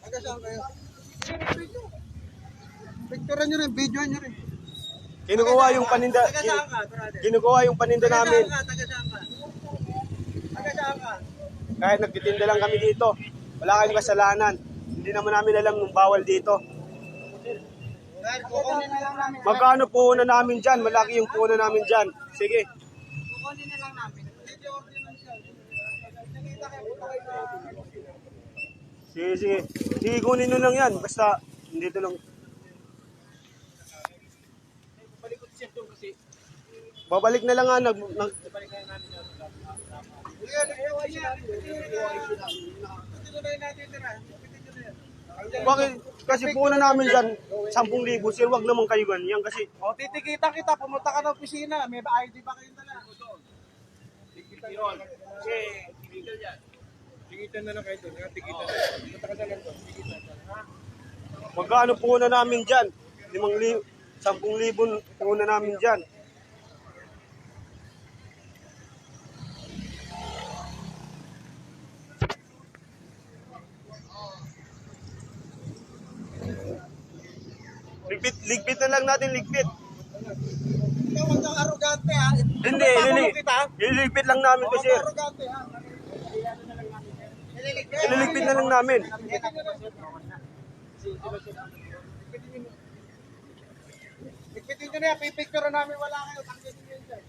Taga saan kayo? Picturean nyo rin, videoan nyo rin. Kinukuha yung paninda, Taga saan ka, brother? kinukuha yung paninda Taga namin. saan ka? Taga saan ka? Taga saan ka? Kahit nagtitinda lang kami dito. Wala kayong kasalanan. Hindi naman namin alam nung bawal dito. Sir, kukunin na lang namin. Magkano puhunan namin dyan? Malaki yung puhunan namin dyan. Sige. Kukunin na lang namin. Ordinance Sige, sige. Sige, kunin nyo lang yan. Basta, dito lang. Palikot siya doon kasi. Babalik na lang nga. Nag, nag, Sige, nagkawa niya. Tutuloy natin tira. Tutuloy na yan. bakit? Kasi puhunan namin dyan, 10,000. Sir, wag naman kayo ganyan. Kasi, O, titikita kita. Pumunta ka ng opisina. May ID ba kayong dala? Tigitan na lang kayo doon. Nga, tigitan na. Punta ka lang doon. Tigitan. magkano puhunan namin dyan? 5,000, 10,000 puhunan namin dyan. Ligpit, ligpit na lang natin, ligpit. Ikaw huwag kang arugante ha. Hindi, kita. ililigpit lang namin to, Huwag sir. kang arugante ha. Ililigpit. Na lang namin. Ligpitin nyo na yan. Pipicture namin wala kayo. Tanggalin nyo yun dyan.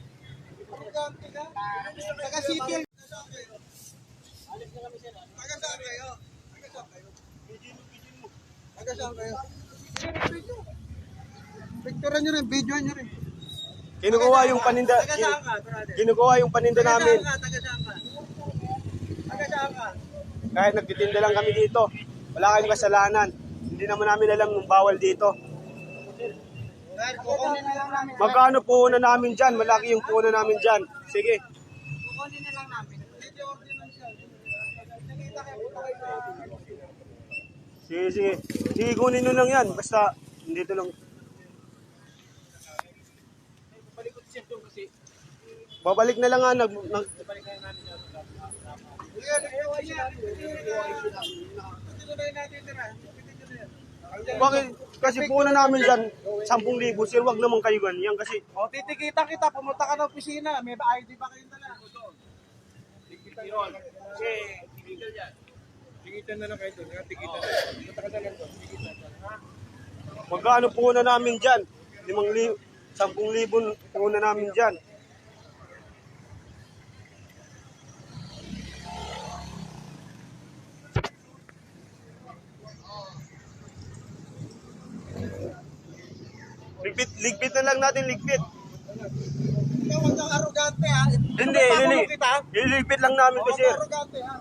Taga civil. Taga saan kayo? Taga saan kayo? Taga saan kayo? Picturean nyo rin, videoan nyo rin. Kinukuha yung paninda, Taga kinukuha yung paninda Taga namin. saan ka? Taga saan ka? Taga saan ka? Kahit nagtitinda lang kami dito. Wala kayong kasalanan. Hindi naman namin alam nung bawal dito. Magkano puhunan namin dyan? Malaki yung puhunan namin dyan. Sige. Kukunin na lang namin. Sige, sige. Sige, kunin nyo lang yan. Basta, dito lang. Palikot siya kasi. Babalik na lang nga. Nag, nag. Tutuloy na yan. bakit? Kasi puhunan namin dyan, 10,000. Sir, wag naman kayo ganyan. Kasi, O, titikita kita. Pumunta ka ng opisina. May ID ba kayong dala? Tigitan na lang kayo doon. Nga, tigitan na. Punta ka sa lang doon. Magkano puhunan namin dyan? 5,000, 10,000 puhunan namin dyan. Ligpit, ligpit na lang natin, ligpit. Ikaw kang arugante ha. Hindi, ilili, ililigpit lang namin kang arugante ha.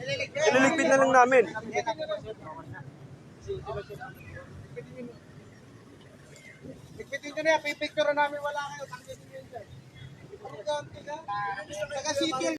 Ililigpit. Na lang namin. Ligpitin nyo na yan. Pipicture namin wala kayo. Tanggalin nyo yun dyan. Arugante ka. Taga civil.